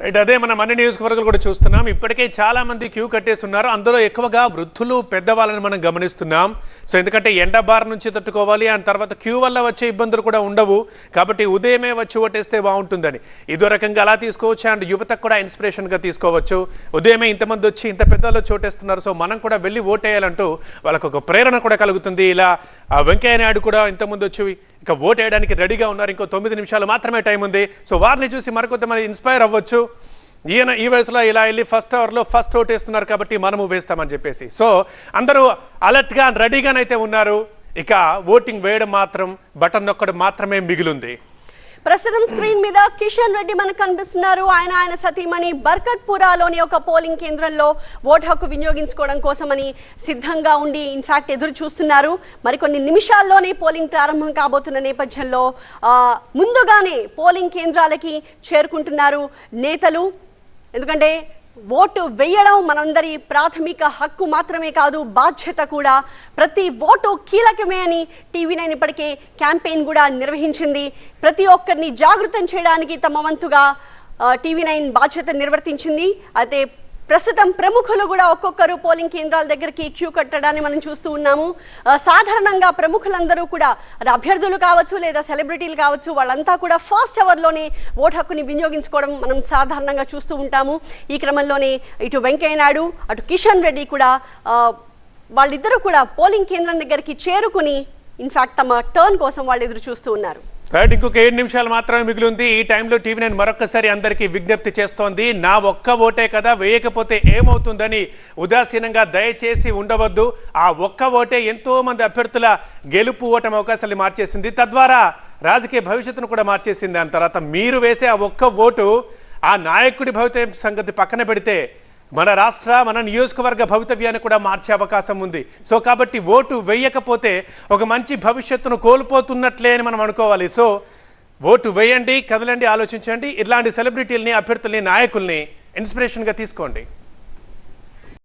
Right అదే మనం అన్ని నియోజకవర్గాలు కూడా చూస్తున్నాం. ఇప్పటికే చాలా మంది క్యూ కట్టేసి ఉన్నారు అందులో ఎక్కువగా వృద్ధులు పెద్దవాళ్ళని మనం గమనిస్తున్నాం. సో ఎందుకంటే ఎండ బార్ నుంచి తట్టుకోవాలి. అండ్ తర్వాత క్యూ వల్ల వచ్చే ఇబ్బందులు కూడా ఉండవు. కాబట్టి ఉదయమే వచ్చి ఓటేస్తే బాగుంటుందని. ఇదో రకంగా అలా తీసుకోవచ్చు. అండ్ యువతకు కూడా ఇన్స్పిరేషన్గా తీసుకోవచ్చు. ఉదయమే ఇంతమంది వచ్చి ఇంత పెద్దలో చోటేస్తున్నారు సో మనం కూడా వెళ్ళి ఓటేయాలంటూ వాళ్ళకు ఒక ప్రేరణ కూడా కలుగుతుంది. ఇలా ఆ వెంకయ్య నాయుడు కూడా ఇంతకుముందు వచ్చి ఇక ఓట్ వేయడానికి రెడీగా ఉన్నారు. ఇంకో తొమ్మిది నిమిషాలు మాత్రమే టైం ఉంది. సో వారిని చూసి మరికొంతమంది ఇన్స్పైర్ అవ్వచ్చు. ఈయన ఈ వయసులో ఇలా వెళ్ళి ఫస్ట్ అవర్లో ఫస్ట్ ఓట్ వేస్తున్నారు కాబట్టి మనము వేస్తామని చెప్పేసి. సో అందరూ అలర్ట్గా రెడీగానైతే ఉన్నారు. ఇక ఓటింగ్ వేయడం మాత్రం బటన్ నొక్కడం మాత్రమే మిగిలింది. ప్రస్తుతం స్క్రీన్ మీద కిషన్ రెడ్డి మనకు కనిపిస్తున్నారు. ఆయన ఆయన సతీమణి బర్కత్పురాలోని ఒక పోలింగ్ కేంద్రంలో ఓటు హక్కు వినియోగించుకోవడం కోసమని సిద్ధంగా ఉండి ఇన్ఫాక్ట్ ఎదురు చూస్తున్నారు. మరికొన్ని నిమిషాల్లోనే పోలింగ్ ప్రారంభం కాబోతున్న నేపథ్యంలో ముందుగానే పోలింగ్ కేంద్రాలకి చేరుకుంటున్నారు నేతలు. ఎందుకంటే ఓటు వేయడం మనందరి ప్రాథమిక హక్కు మాత్రమే కాదు బాధ్యత కూడా. ప్రతి ఓటు కీలకమే అని టీవీ నైన్ ఇప్పటికే క్యాంపెయిన్ కూడా నిర్వహించింది. ప్రతి ఒక్కరిని జాగృతం చేయడానికి తమ వంతుగా టీవీ నైన్ బాధ్యత నిర్వర్తించింది. అయితే ప్రస్తుతం ప్రముఖులు కూడా ఒక్కొక్కరు పోలింగ్ కేంద్రాల దగ్గరికి క్యూ కట్టడాన్ని మనం చూస్తూ ఉన్నాము. సాధారణంగా ప్రముఖులందరూ కూడా అభ్యర్థులు కావచ్చు లేదా సెలబ్రిటీలు కావచ్చు వాళ్ళంతా కూడా ఫస్ట్ అవర్లోనే ఓటు హక్కుని వినియోగించుకోవడం మనం సాధారణంగా చూస్తూ ఉంటాము. ఈ క్రమంలోనే ఇటు వెంకయ్య నాయుడు అటు కిషన్ రెడ్డి కూడా వాళ్ళిద్దరూ కూడా పోలింగ్ కేంద్రం దగ్గరికి చేరుకుని ఇన్ఫాక్ట్ తమ టర్న్ కోసం వాళ్ళు ఎదురు చూస్తూ ఉన్నారు. రైట్ ఇంకొక ఏడు నిమిషాలు మాత్రమే మిగిలి ఉంది. ఈ టైంలో టీవీ నేను మరొకసారి అందరికీ విజ్ఞప్తి చేస్తోంది. నా ఒక్క ఓటే కదా వేయకపోతే ఏమవుతుందని ఉదాసీనంగా దయచేసి ఉండవద్దు. ఆ ఒక్క ఓటే ఎంతో మంది అభ్యర్థుల గెలుపు ఓటమి అవకాశాలు మార్చేసింది. తద్వారా రాజకీయ భవిష్యత్తును కూడా మార్చేసింది. దాని తర్వాత మీరు వేసే ఆ ఒక్క ఓటు ఆ నాయకుడి భవిత సంగతి పక్కన పెడితే మన రాష్ట్ర మన నియోజకవర్గ భవితవ్యాన్ని కూడా మార్చే అవకాశం ఉంది. సో కాబట్టి ఓటు వేయకపోతే ఒక మంచి భవిష్యత్తును కోల్పోతున్నట్లే అని మనం అనుకోవాలి. సో ఓటు వేయండి కదలండి ఆలోచించండి. ఇట్లాంటి సెలబ్రిటీలని అభ్యర్థుల్ని నాయకుల్ని ఇన్స్పిరేషన్గా తీసుకోండి.